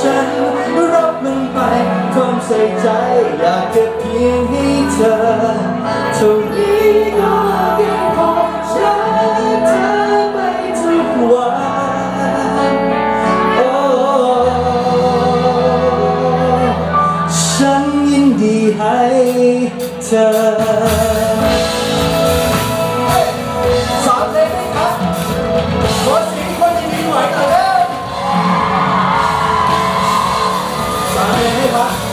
ฉันรับมันไปทวมใส่ใจอยากเก็เพียงให้เธอเท่านี้ก็เพียงพอฉันเธอไปทุกวันโอ้ฉันยินดีให้เธอ Halo,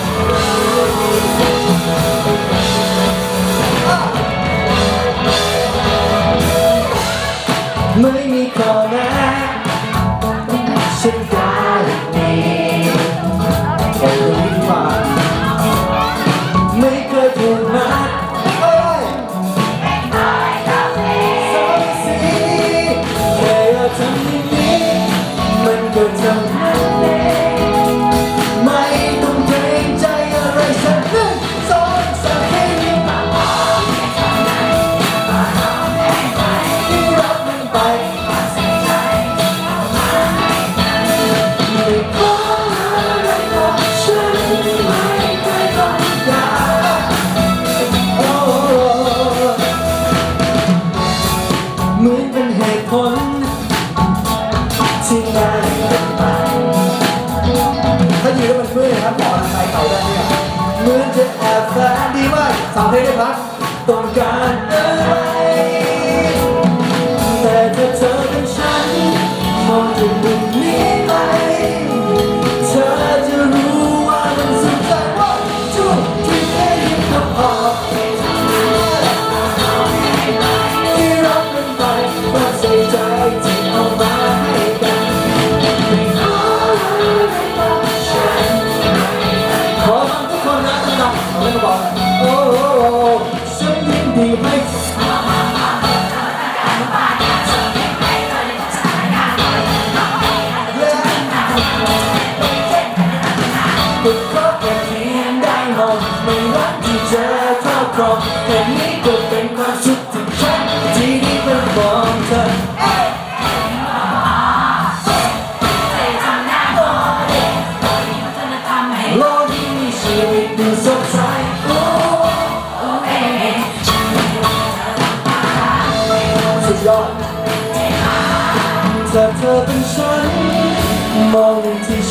เหมือนจะแอบแฝงดีไหมสามเพลงได้ครับต้องการอะไร But fuck, I can't die home. May not be dead, I'll come. จากเธอเป็นฉัน มองที่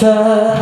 的